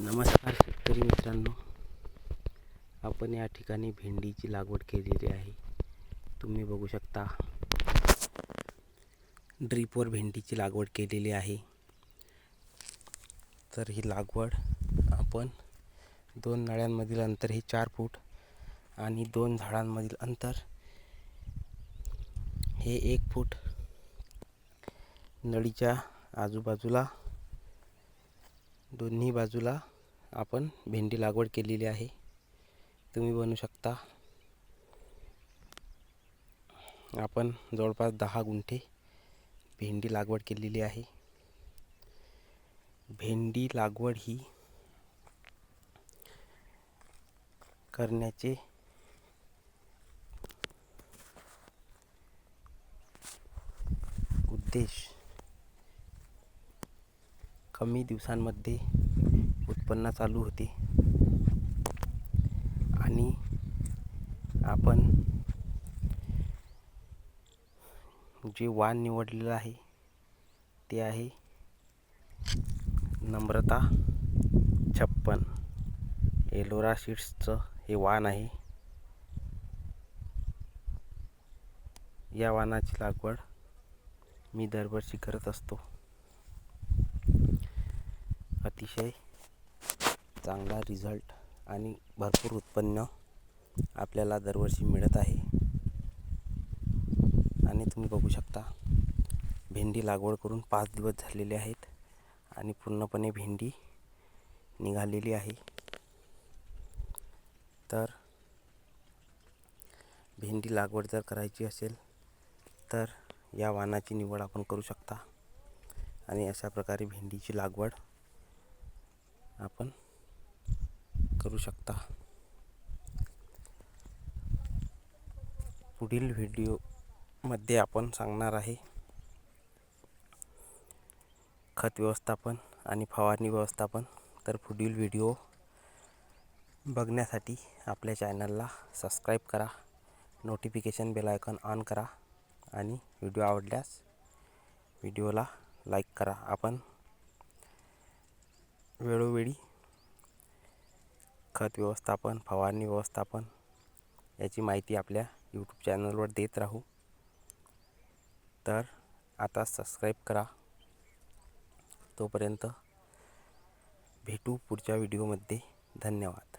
नमस्कार शेतकरी मित्रांनो. आपण या ठिकाणी भेंडीची लागवड केलेली आहे. तुम्ही बघू शकता. ड्रीपवर भेंडीची लागवड केलेली आहे. तर ही लागवड आपण दोन नळ्यांमधील अंतर हे चार फूट आणि दोन झाडांमधील अंतर हे एक फूट. नळीच्या आजूबाजूला दोन्ही बाजूला आपण भेंडी लागवड केलेली आहे. तुम्ही बनू शकता. आपण जवळपास दहा गुंठे भेंडी लागवड केलेली आहे. भेंडी लागवड ही करण्याचे उद्देश कमी दिवसांमध्ये उत्पन्न चालू होते. आणि आपण जे वाण निवडलेलं आहे ते आहे नम्रता छप्पन. एलोरा सीड्सचं हे वाण आहे. या वाणाची लागवड मी दरवर्षी करत असतो. अतिशय चांगला रिझल्ट आणि भरपूर उत्पन्न आपल्याला दरवर्षी मिळत आहे. आणि तुम्ही बघू शकता भेंडी लागवड करून पाच दिवस झालेले आहेत आणि पूर्णपणे भेंडी निघालेली आहे. तर भेंडी लागवड जर करायची असेल तर या वाणाची निवड आपण करू शकता. आणि अशा प्रकारे भेंडीची लागवड आपण करू शकता. पुढील व्हिडिओमध्ये आपण सांगणार आहे खत व्यवस्थापन आणि फवारणी व्यवस्थापन. तर पुढील व्हिडिओ बघण्यासाठी आपल्या चॅनलला सबस्क्राईब करा नोटिफिकेशन बेल आयकॉन ऑन करा आणि व्हिडिओ आवडल्यास व्हिडिओला लाईक करा. आपण वेळोवेळी. खत व्यवस्थापन फवारणी व्यवस्थापन याची माहिती आपल्या यूट्यूब चॅनलवर देत राहू. तर आता सबस्क्राईब करा. तोपर्यंत भेटू पुढच्या व्हिडिओमध्ये धन्यवाद.